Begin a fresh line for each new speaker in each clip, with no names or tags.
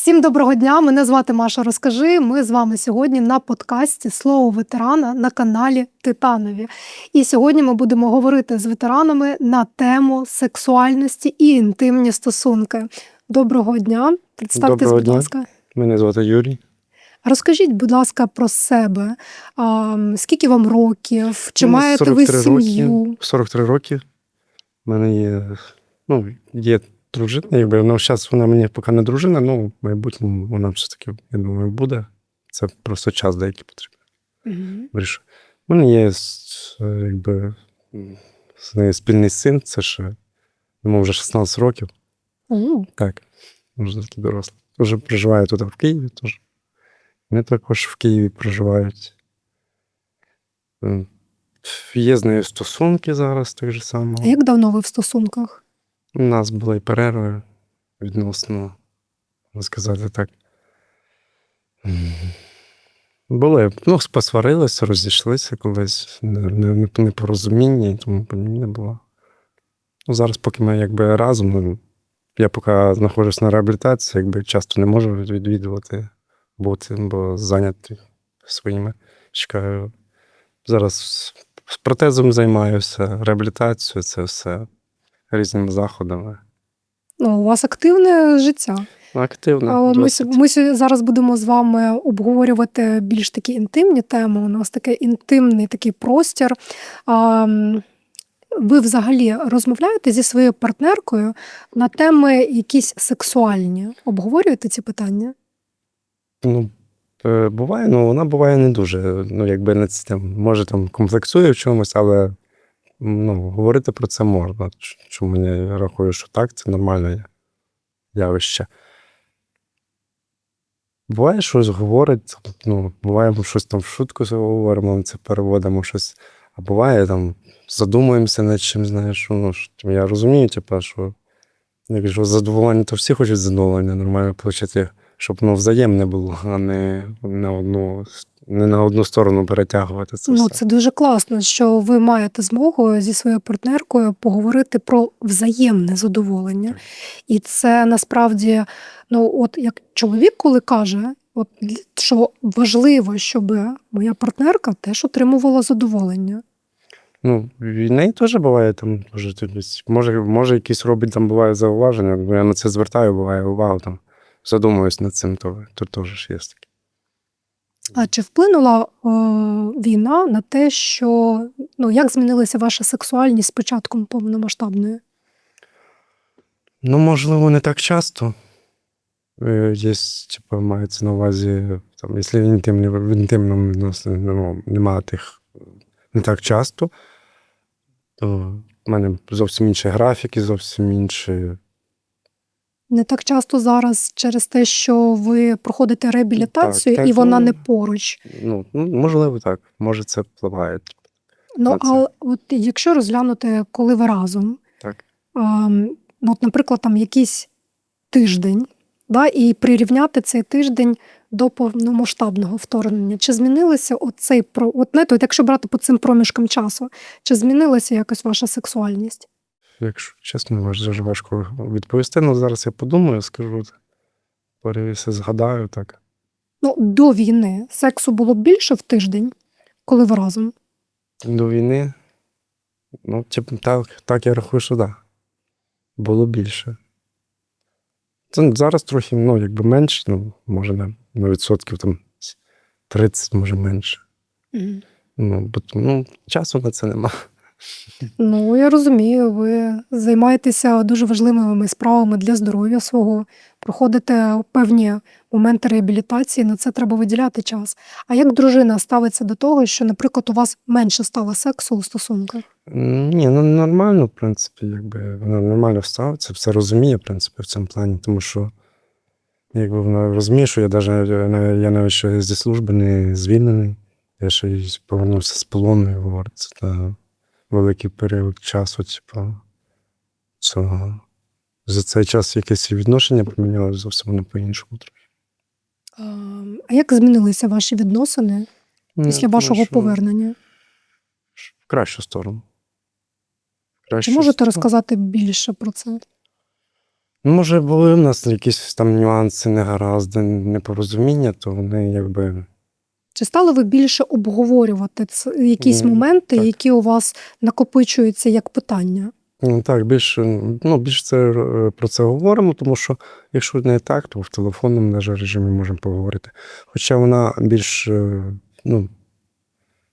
Всім доброго дня! Мене звати Маша. Розкажи. Ми з вами сьогодні на подкасті Слово ветерана на каналі Титанові. І сьогодні ми будемо говорити з ветеранами на тему сексуальності і інтимні стосунки. Доброго дня! Представтесь,
Доброго
будь
дня.
ласка.
Мене звати Юрій.
Розкажіть, будь ласка, про себе. А, скільки вам років? Чи
Ну,
маєте ви
43
сім'ю?
Роки, 43 роки. У мене є, ну, є дружина, якби ну, зараз вона мені поки не дружина, ну, в майбутньому вона все таки, я думаю, буде. Це просто час деякий потрібен. Вирішую. У мене є якби, з нею спільний син, це ще йому вже 16 років.
О,
Так, вже такий дорослий. Вже проживає тут в Києві теж. Вони також в Києві проживають. Є з нею стосунки зараз так же само.
А як давно ви в стосунках?
У нас були перерви відносно, можна сказати так. Були, ну, посварилися, розійшлися колись, не- не- непорозуміння і тому подібне було. Ну, зараз, поки ми якби разом, ну, я поки знаходжусь на реабілітації, якби часто не можу відвідувати бути, бо зайнятий своїми. Чекаю. Зараз з протезом займаюся, реабілітацією, це все різними заходами.
Ну, у вас активне життя.
Активно.
Але ми,
досить.
ми зараз будемо з вами обговорювати більш такі інтимні теми. У нас такий інтимний такий простір. А, ви взагалі розмовляєте зі своєю партнеркою на теми якісь сексуальні? Обговорюєте ці питання?
Ну, е, буває, ну вона буває не дуже. Ну, якби не ц- там, може там комплексує в чомусь, але ну, говорити про це можна. Чому я рахую, що так, це нормальне явище. Буває, щось говорить, ну, буває, ми щось там в шутку говоримо, це переводимо щось. А буває там задумуємося над чим, знаєш, ну, що, я розумію, типу, що якщо задоволення, то всі хочуть задоволення нормально отримати щоб воно взаємне було, а не на одну, не на одну сторону перетягувати це
Ну,
все.
це дуже класно, що ви маєте змогу зі своєю партнеркою поговорити про взаємне задоволення.
Так.
І це насправді, ну, от як чоловік, коли каже, от що важливо, щоб моя партнерка теж отримувала задоволення.
Ну, в неї теж буває там, дуже, може, може, якісь робить там буває зауваження, бо я на це звертаю, буває увагу там. Задумуюсь над цим, то, то теж є таке.
А чи вплинула е, війна на те, що ну як змінилася ваша сексуальність з початком повномасштабної?
Ну, можливо, не так часто. Е, Є, типу, мається на увазі, там, якщо в інтимні, в інтимному відносині ну, немає тих не так часто, то в мене зовсім інші графіки, зовсім інші.
Не так часто зараз через те, що ви проходите реабілітацію,
так,
і вона
ну.
не поруч.
Ну, ну, можливо, так. Може, це впливає.
Ну а от якщо розглянути, коли ви разом,
Так.
ем, ну, от, наприклад, там якийсь тиждень, да, і прирівняти цей тиждень до повномасштабного вторгнення, чи змінилося оцей про от, знаєте, от якщо брати по цим проміжкам часу, чи змінилася якось ваша сексуальність?
Якщо чесно, дуже важко відповісти. Ну, зараз я подумаю, скажу. Перевіся, згадаю так.
Ну, до війни сексу було більше в тиждень, коли ви разом.
До війни. Ну, типу, так, так я рахую, що так. Було більше. Це зараз трохи, ну, якби менше, ну, може, на, на відсотків там 30, може менше. Ну, бо, ну, часу на це нема.
Ну, я розумію, ви займаєтеся дуже важливими справами для здоров'я свого, проходите певні моменти реабілітації, на це треба виділяти час. А як дружина ставиться до того, що, наприклад, у вас менше стало сексу у стосунках?
Ні, ну нормально, в принципі, якби вона нормально ставиться, все розуміє, в принципі, в цьому плані, тому що якби вона розуміє, що я даже, я навіть ще зі служби не звільнений. Я ще й повернувся з полону, і говорить, це та великий період часу, типу. Цього. За цей час якесь відношення помінялося зовсім воно по-іншому трохи.
Ем, А як змінилися ваші відносини
Ну,
після вашого
що
повернення?
В кращу сторону. В
Чи можете
сторону.
розказати більше про це?
Ну, Може, були в нас якісь там нюанси, негаразди, непорозуміння, то вони якби.
Чи стали ви більше обговорювати ц- якісь моменти,
так.
які у вас накопичуються як питання?
Так, більше, ну, більше це, е, про це говоримо, тому що якщо не так, то в телефонному даже режимі можемо поговорити. Хоча вона більш, е, ну,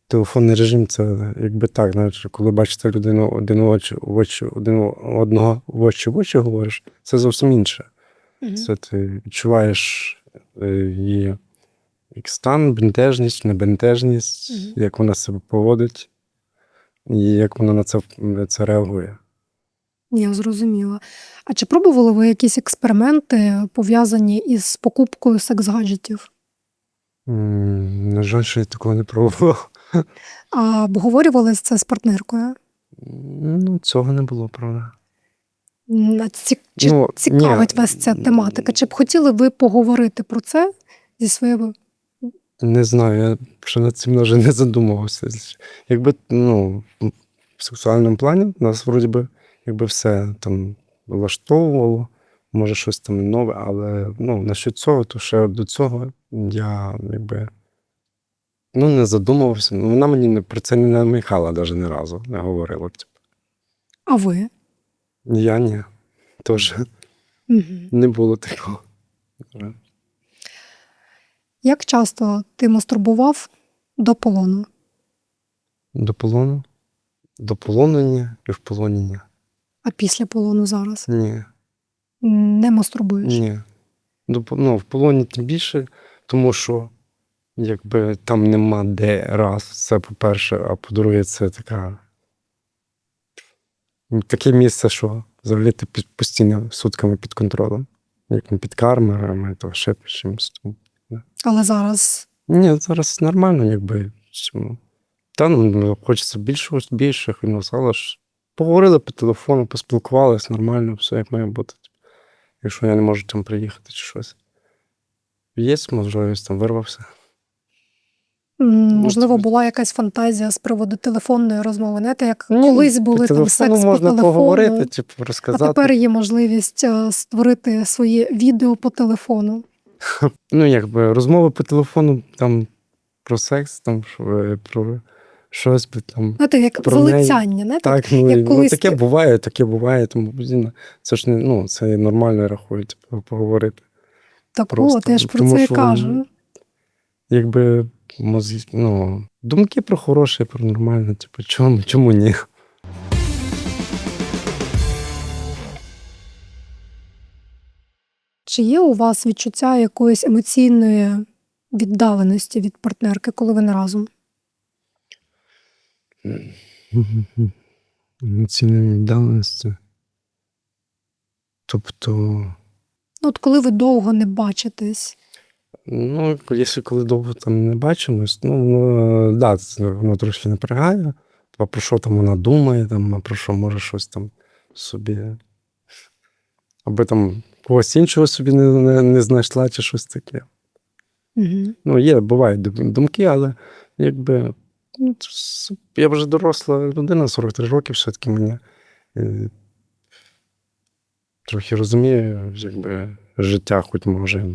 телефонний режим це якби так, знаєш, коли бачите людину один в очі, в очі, один одного в очі в очі говориш, це зовсім інше. Це ти відчуваєш е, її як стан, бентежність, небентежність,
Мгм.
як вона себе поводить, і як вона на це, це реагує.
Я зрозуміла. А чи пробували ви якісь експерименти пов'язані із покупкою секс-гаджетів?
М, На жаль, що я такого не пробував.
А обговорювали це з партнеркою?
Ну, цього не було, правда.
Ці- Чи
Ну,
цікавить
ні.
вас ця тематика? Чи б хотіли ви поговорити про це зі своєю
Не знаю, я ще над цим навіть не задумувався. Якби ну, в сексуальному плані нас вроді би якби все там влаштовувало, може щось там нове, але ну, насчет цього, то ще до цього я якби ну, не задумувався. Ну, Вона мені про це не наміхала навіть ні разу, не говорила. Типу.
А ви?
Я ні. Теж
Угу.
не було такого.
Як часто ти мастурбував до полону?
До полону? До полону і в полоні ні.
А після полону зараз?
Ні.
Не мастурбуєш?
Ні. До Ну, в полоні тим більше, тому що якби там нема де раз, це по-перше, а по-друге, це така. Таке місце, що взагалі ти постійно сутками під контролем. Як не під камерами, то ще під чимось.
Але зараз
Ні, зараз нормально, якби. Чому? Та ну, хочеться більшого, більше, ну, але ж поговорили по телефону, поспілкувалися, нормально, все як має бути. Якщо я не можу там приїхати чи щось. Є можливість, там вирвався.
можливо була якась фантазія з приводу телефонної розмови. Знаєте, як колись були там секс по телефону,
поговорити, типу,
а тепер є можливість е, створити своє відео по телефону.
Ну, якби розмови по телефону там про секс, там що, е, про щось би там.
Знаєте, як
Про
залицяння, знаєте?
Так, ну,
як
і, ну таке буває, таке буває, тому. Це ж не ну, це нормально я рахую, типу, поговорити.
Так,
просто,
от, я ж
ну,
про
тому
це і кажу.
Якби мозги, ну, думки про хороше, про нормальне, типу, чому, чому ні?
Чи є у вас відчуття якоїсь емоційної віддаленості від партнерки, коли ви не разом?
Емоційної віддаленості. Тобто,
Ну, от коли ви довго не бачитесь,
ну, якщо коли довго там не бачимось, ну, ну да, воно трошки напрягає. А про що там вона думає, там, про що може щось там собі. Аби там когось іншого собі не, не, не знайшла чи щось таке.
угу.
Ну, є, бувають думки, але якби ну, я вже доросла людина, 43 роки, все-таки мені е, трохи розумію, якби життя, хоч може.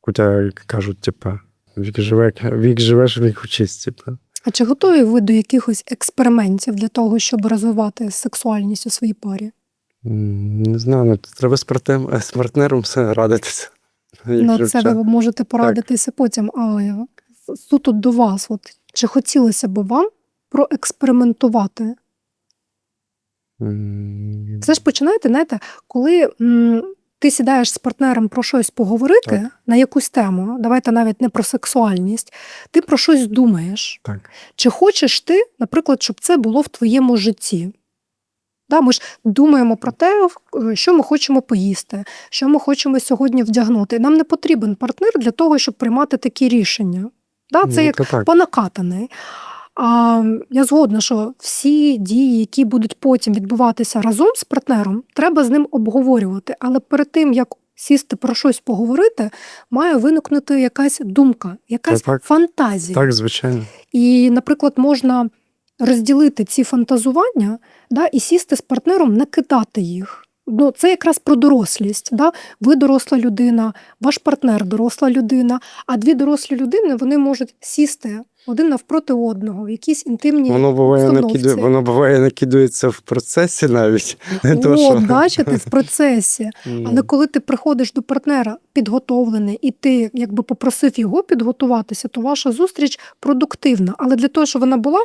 Хоча як кажуть, типа, вік, живе, вік живеш, вік учись, типа.
а чи готові ви до якихось експериментів для того, щоб розвивати сексуальність у своїй парі?
Не знаю, ну, треба з, партнером, все радитися.
Ну, це ви можете порадитися потім. Але суто до вас, от чи хотілося б вам проекспериментувати?
М,
Все ж починаєте, знаєте, коли м, ти сідаєш з партнером про щось поговорити
Так.
на якусь тему, давайте навіть не про сексуальність, ти про щось думаєш.
Так.
Чи хочеш ти, наприклад, щоб це було в твоєму житті? Да, ми ж думаємо про те, в- що ми хочемо поїсти, що ми хочемо сьогодні вдягнути. Нам не потрібен партнер для того, щоб приймати такі рішення. Да, це
Ну,
як
так.
по накатаний. А, я згодна, що всі дії, які будуть потім відбуватися разом з партнером, треба з ним обговорювати. Але перед тим, як сісти про щось поговорити, має виникнути якась думка, якась
так.
фантазія.
Так, звичайно.
І, наприклад, можна розділити ці фантазування да, і сісти з партнером, накидати їх. Ну, це якраз про дорослість. Да? Ви доросла людина, ваш партнер доросла людина, а дві дорослі людини вони можуть сісти один навпроти одного в якійсь інтимній
Воно буває накидує, воно буває накидується в процесі навіть. Не то,
От,
що...
бачите, в процесі. Але коли ти приходиш до партнера підготовлений, і ти якби попросив його підготуватися, то ваша зустріч продуктивна. Але для того, щоб вона була,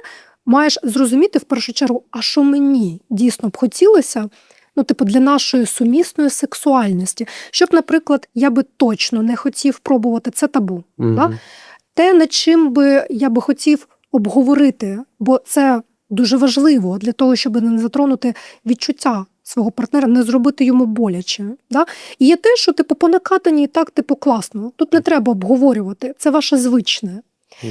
маєш зрозуміти в першу чергу, а що мені дійсно б хотілося. Ну, типу, для нашої сумісної сексуальності, щоб, наприклад, я би точно не хотів пробувати це табу.
Мгм.
да? Те, над чим би я би хотів обговорити, бо це дуже важливо для того, щоб не затронути відчуття свого партнера, не зробити йому боляче. Да? І є те, що типу по накатанні і так, типу, класно. Тут не треба обговорювати, це ваше звичне.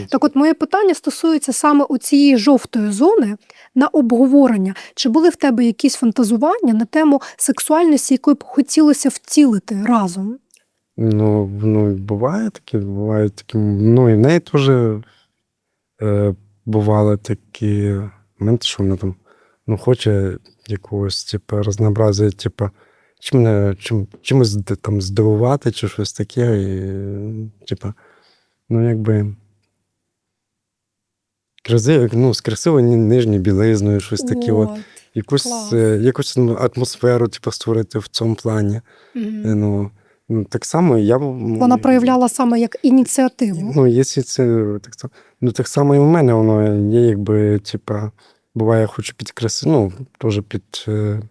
Так, от моє питання стосується саме у цієї жовтої зони на обговорення. Чи були в тебе якісь фантазування на тему сексуальності, якої б хотілося втілити разом?
Ну, ну, буває таке, буває такі. Ну, і в неї теж е, бували такі моменти, що вона там ну, хоче якогось, типу, разнообразия, типу, чи мене чим, чимось там здивувати, чи щось таке. І, типу, ну, якби. Краси, ну, з красивою нижньою білизною, щось таке. От, якусь,
клас.
е, якусь ну, атмосферу, типу, створити в цьому плані. Е, Ну, ну, так само я.
Вона проявляла саме як ініціативу.
Ну, якщо це так само. Ну, так само і в мене воно є, якби, типа, буває, я хочу підкреслити, ну, теж під, е,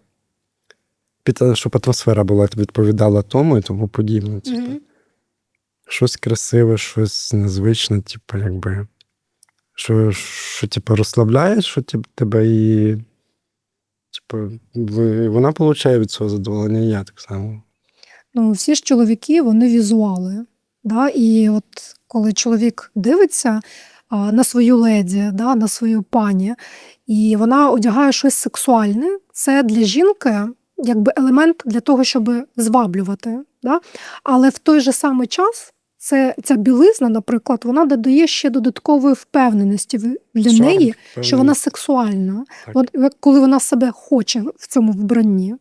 під, щоб атмосфера була відповідала тому і тому подібне. Типу.
Мгм.
Щось красиве, щось незвичне, типу, якби. Що, що типу, розслабляє, що типу, тебе і. Типу, вона отримує від цього задоволення, і я так само.
Ну, всі ж чоловіки, вони візуали. Да? І от коли чоловік дивиться а, на свою леді, да, на свою пані, і вона одягає щось сексуальне, це для жінки якби елемент для того, щоб зваблювати. Да? Але в той же самий час це, ця білизна, наприклад, вона додає ще додаткової впевненості для
Шарм,
неї, що вона сексуальна. От коли вона себе хоче в цьому вбранні.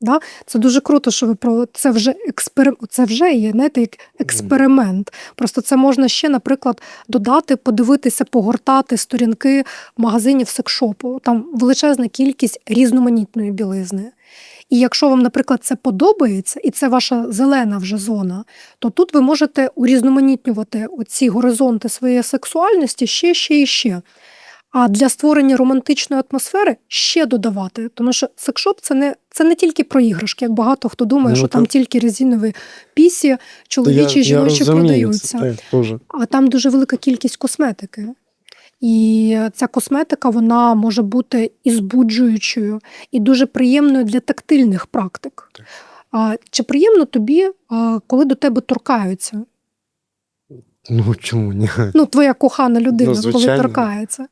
Да? Це дуже круто, що ви про це вже експерим... це вже є, знаєте, як експеримент. Просто це можна ще, наприклад, додати, подивитися, погортати сторінки магазинів секшопу. Там величезна кількість різноманітної білизни. І якщо вам, наприклад, це подобається, і це ваша зелена вже зона, то тут ви можете урізноманітнювати оці горизонти своєї сексуальності ще, ще і ще. А для створення романтичної атмосфери ще додавати, тому що секшоп це не це не тільки про іграшки, як багато хто думає,
Ну,
що
та-
там тільки резинові пісі, чоловічі,
Я- я
жіночі
розумію
продаються.
це, так.
А там дуже велика кількість косметики. І ця косметика вона може бути і збуджуючою, і дуже приємною для тактильних практик.
Так.
А, чи приємно тобі, коли до тебе торкаються?
Ну, чому ні?
Ну, твоя кохана людина,
Ну,
коли торкається.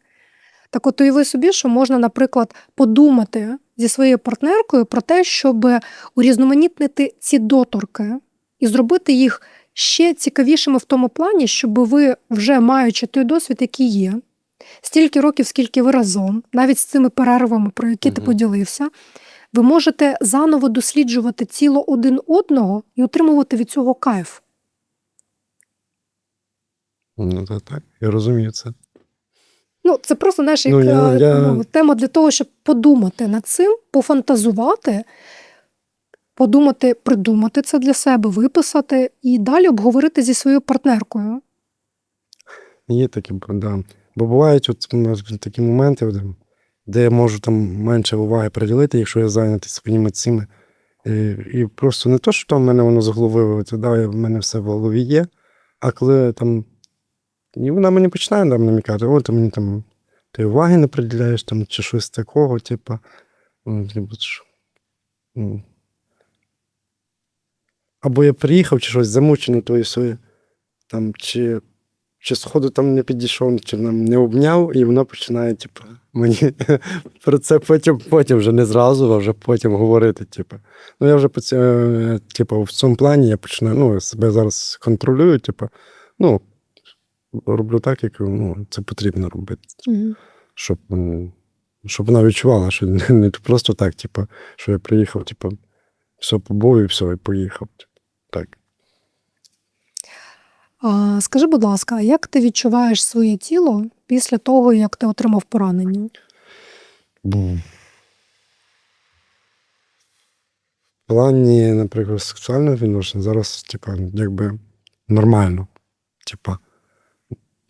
Так от уяви собі, що можна, наприклад, подумати зі своєю партнеркою про те, щоб урізноманітнити ці доторки і зробити їх ще цікавішими в тому плані, щоб ви, вже маючи той досвід, який є, стільки років, скільки ви разом, навіть з цими перервами, про які ти поділився, ви можете заново досліджувати тіло один одного і отримувати від цього кайф.
Ну, то так, я розумію це.
Ну, це просто знаєш, як
Ну, я-
е,
я-
ну, тема для того, щоб подумати над цим, пофантазувати, подумати, придумати це для себе, виписати і далі обговорити зі своєю партнеркою.
Є такі, да. Бо бувають от такі моменти, де я можу там менше уваги приділити, якщо я зайнятий своїми цими. І, і просто не то, що там в мене воно з голови вилетить, да, в мене все в голові є, а коли там. І вона мені починає там намікати, о, ти мені там ти уваги не приділяєш там, чи щось такого. Ну, типу, ну. Або я приїхав, чи щось замучений, і все. Там, чи чи сходу там не підійшов, чи нам не обняв, і вона починає, типу, мені про це потім, потім вже не зразу, а вже потім говорити. Типу. Ну, я вже по е, типу, в цьому плані я починаю, ну, себе зараз контролюю, типу, ну, роблю так, як ну, це потрібно робити, щоб, м, щоб вона відчувала, що не, не просто так, типу, що я приїхав, типу, все побув і все, і поїхав. Так.
Скажи, будь ласка, як ти відчуваєш своє тіло після того, як ти отримав поранення?
В плані, наприклад, сексуального відношення зараз, типа, якби нормально. Типа,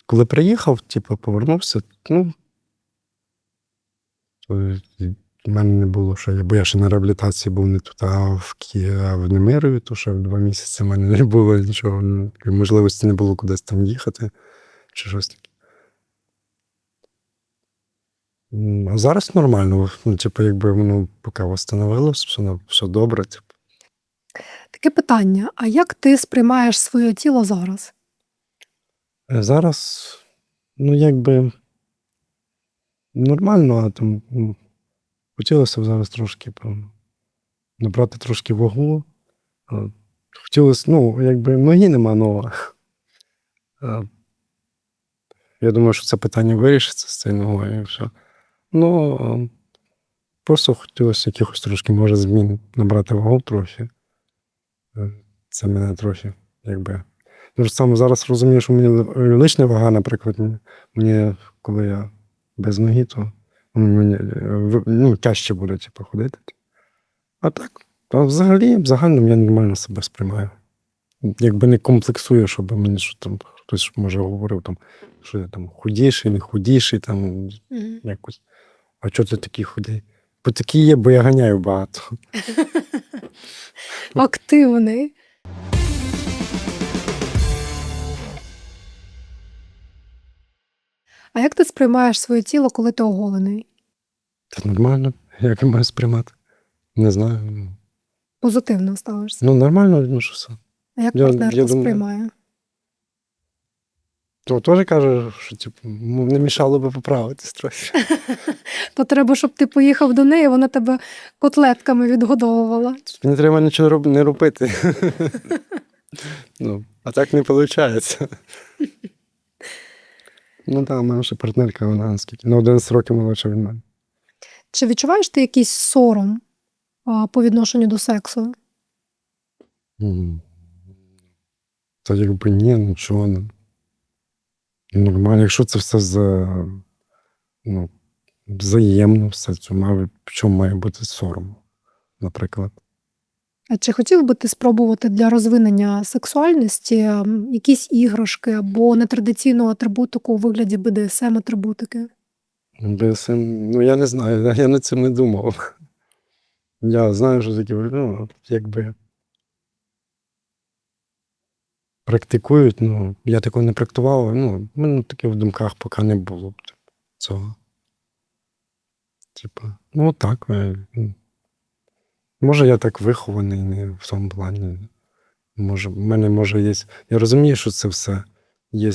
коли приїхав, типа, повернувся, ну. В мене не було ще, бо я ще на реабілітації був не тут, а в а в Немирові, то ще в два місяці в мене не було нічого, ну, можливості не було кудись там їхати чи щось таке. А зараз нормально. Ну, типу, якби воно поки встановилось, все, все добре. Типу.
Таке питання: а як ти сприймаєш своє тіло зараз?
Е, Зараз, ну, якби нормально, а там ну, хотілося б зараз трошки набрати трошки вагу. Хотілося, ну, якби ноги нема нова. Я думаю, що це питання вирішиться з цією ногою і все. Ну, просто хотілося якихось трошки, може, змін набрати вагу трохи. Е, Це мене трохи, якби. Ну, саме зараз розумію, що мені ли- лишня вага, наприклад, мені, коли я без ноги, то е, ну, тяжче буде типу, ходити. А так, а взагалі, в загальному я нормально себе сприймаю. Якби не комплексую, щоб мені що там хтось може говорив, там, що я там худіший, не худіший, там якось. А чого ти такий худий? Бо такий є, бо я ганяю багато.
Активний. А як ти сприймаєш своє тіло, коли ти оголений?
Та нормально, як я маю сприймати? Не знаю. ну.
Позитивно ставишся.
Ну, нормально відношуся.
А як
я-
партнер
я
це
думаю-
сприймає?
То теж каже, що типу, м, не мішало би поправитись трохи.
То треба, щоб ти поїхав до неї, вона тебе котлетками відгодовувала.
Мені треба нічого роб- не робити. ну, а так не виходить. Ну так, мене ще партнерка, вона скільки? На 11 років молодша від мене.
Чи відчуваєш ти якийсь сором а, по відношенню до сексу?
М. Та якби ні, нічого не. Нормально, якщо це все за, ну, взаємно, все це має, в чому має бути сором, наприклад.
Чи хотів би ти спробувати для розвинення сексуальності якісь іграшки або нетрадиційну атрибутику у вигляді БДСМ атрибутики?
БСМ, ну я не знаю, я над цим не думав. Я знаю, що таке, ну, якби практикують, ну, я такого не практикував, ну, мене таке в думках поки не було б цього. Типа, ну так. Може, я так вихований не в тому плані. Може, в мене може є. Я розумію, що це все є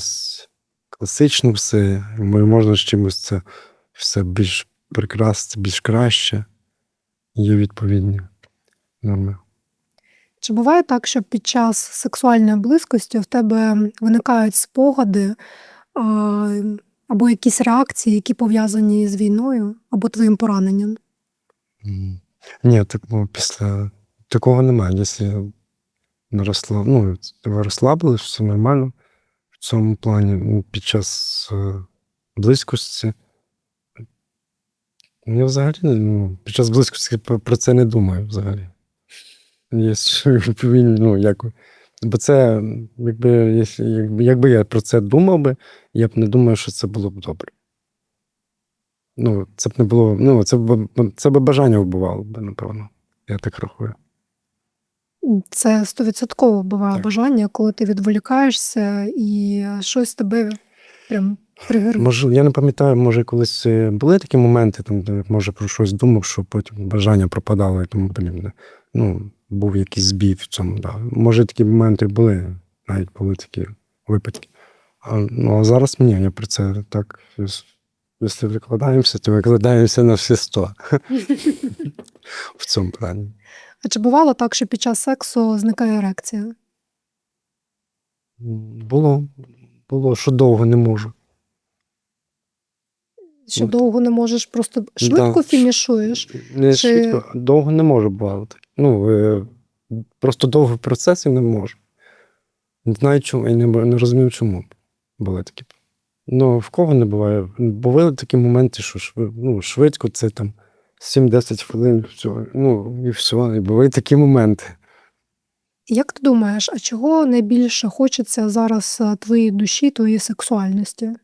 класично все, можна з чимось це все більш прекрасне, більш краще. Є відповідні норми.
Чи буває так, що під час сексуальної близькості в тебе виникають спогади або якісь реакції, які пов'язані з війною або твоїм пораненням?
Ні, так, ну, після такого немає. Якщо не розслаб... ну, ви розслабились, все нормально в цьому плані. Ну, Під час е, близькості. Я взагалі ну, під час близькості про це не думаю взагалі. Є, ну, як, бо це, якби, якби я про це думав би, я б не думав, що це було б добре. Ну, це б не було. Ну, це б це б бажання вбивало б, напевно. Я так рахую.
Це стовідсотково буває
Так.
бажання, коли ти відволікаєшся і щось тебе прям тригерить.
Може, я не пам'ятаю, може, колись е, були такі моменти, там, де може про щось думав, що потім бажання пропадало і тому подібне. Ну, був якийсь збій в цьому. Да. Може, такі моменти були, навіть були такі випадки. А, ну, а зараз ні, я про це так. Якщо викладаємося, то викладаємося на всі сто в цьому плані.
А чи бувало так, що під час сексу зникає ерекція?
Було, було, що довго не можу.
Що
Ну,
довго не можеш, просто швидко
да.
фінішуєш?
Не
Чи-
швидко, довго не можу бувати. Ну, е, просто довгий процес і не можу. Не знаю чому, і не, не розумів, чому були такі. Ну, в кого не буває. Бували такі моменти, що ну, швидко це там 7-10 хвилин, все, ну і все. І були такі моменти.
Як ти думаєш, а чого найбільше хочеться зараз е, твоїй душі, твоїй сексуальності?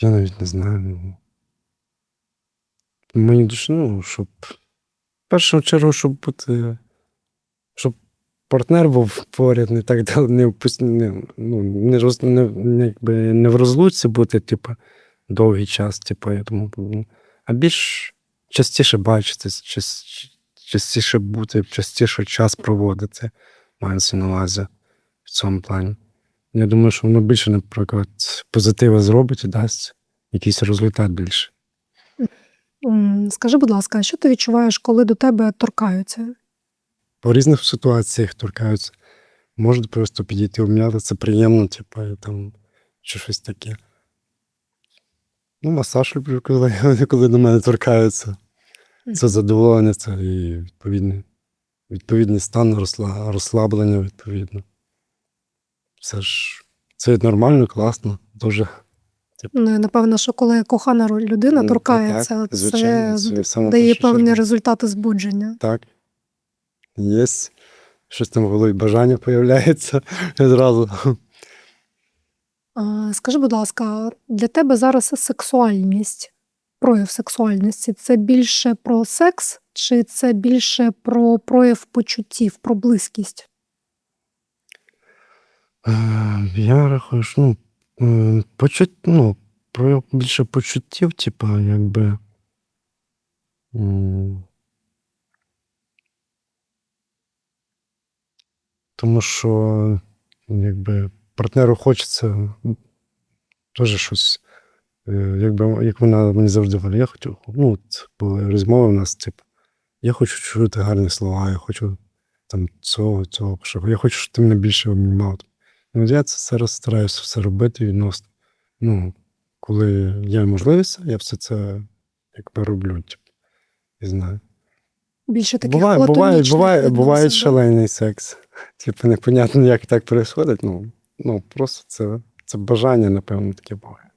Я навіть не знаю. ну. Мені дуже, ну, щоб. В першу чергу, щоб бути. Партнер був поряд, не так дал- не, ну, не, роз, не, не, в розлуці бути, типу, довгий час, типу, я думаю, ну, а більш частіше бачитись, час, частіше бути, частіше час проводити, мається на увазі в цьому плані. Я думаю, що воно більше, наприклад, позитива зробить і дасть якийсь результат більше.
Скажи, будь ласка, що ти відчуваєш, коли до тебе торкаються?
По різних ситуаціях торкаються. Можуть просто підійти обняти, це приємно, типу, там, чи щось таке. Ну, масаж люблю, коли, коли до мене торкаються. Це задоволення, це і відповідний, відповідний стан розслаблення, відповідно. Це ж це нормально, класно, дуже.
Ну, напевно, що коли кохана людина
Ну,
торкається,
так,
це
звичайно, це
дає певні результати збудження.
Так. Є. Щось там в голові бажання появляється відразу.
Скажи, будь ласка, для тебе зараз сексуальність, прояв сексуальності це більше про секс, чи це більше про прояв почуттів, про близькість?
Е, Я рахую, що ну, е, почут, ну, про більше почуттів, типу, якби. Тому що, якби, партнеру хочеться теж щось. е, Якби, як вона мені завжди говорила, я хочу, ну, от були розмови у нас, типу, я хочу чути гарні слова, я хочу там цього, цього, що я хочу, щоб ти мене більше обнімав. Ну, я це зараз стараюся все робити відносно. Ну, коли є можливість, я все це якби роблю. Типу, і знаю.
Більше таких
Буває, буває, буває, буває шалений секс. Типу, непонятно, як так відбувається. Ну, ну просто це, це бажання, напевно, таке буває.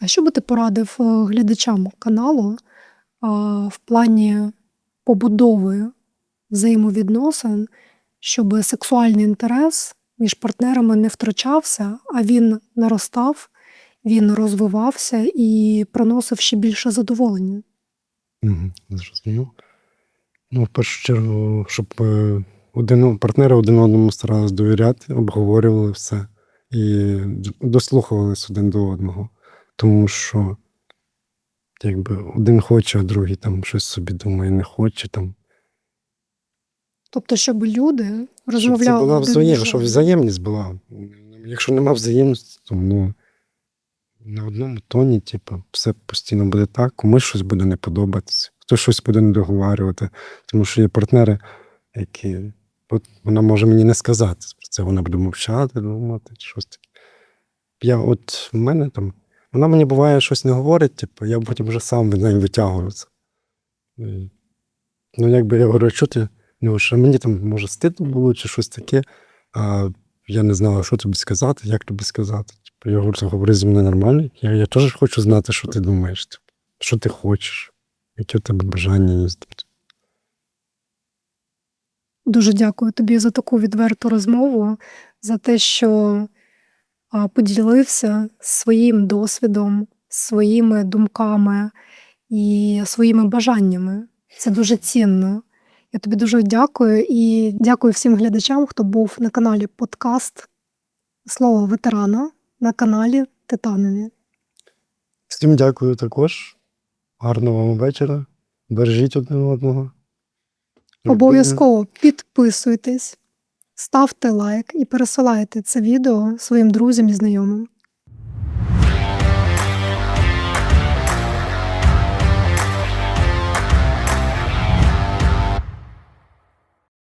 А що би ти порадив е, глядачам каналу а, в плані побудови взаємовідносин, щоб сексуальний інтерес між партнерами не втрачався, а він наростав, він розвивався і приносив ще більше задоволення?
Угу, зрозумів. Ну, в першу чергу, щоб е, один, партнери один одному старались довіряти, обговорювали все і дослухувались один до одного. Тому що якби один хоче, а другий там щось собі думає, не хоче. Там.
Тобто, щоб люди
Щоб це
розмовляли
була взаєм, щоб взаємність була. Якщо нема взаємності, то ну, на одному тоні, типу, все постійно буде так, комусь щось буде не подобатися, хтось щось буде не договарювати. Тому що є партнери, які от вона може мені не сказати про це, вона буде мовчати, думати, щось таке. Я от в мене там, вона мені буває щось не говорить, типу, я потім вже сам від неї витягую це. І, Ну, якби я говорю, що ти говориш, а мені там може стидно було чи щось таке, а я не знала, що тобі сказати, як тобі сказати. Типу, я говорю, говори зі мною нормально. Я, я теж хочу знати, що ти думаєш, типу, що ти хочеш, які у тебе бажання. Тобто,
Дуже дякую тобі за таку відверту розмову, за те, що поділився своїм досвідом, своїми думками і своїми бажаннями. Це дуже цінно. Я тобі дуже дякую і дякую всім глядачам, хто був на каналі Подкаст Слово ветерана на каналі Титанові.
Всім дякую також. Гарного вам вечора. Бережіть один одного.
Обов'язково підписуйтесь, ставте лайк і пересилайте це відео своїм друзям і знайомим.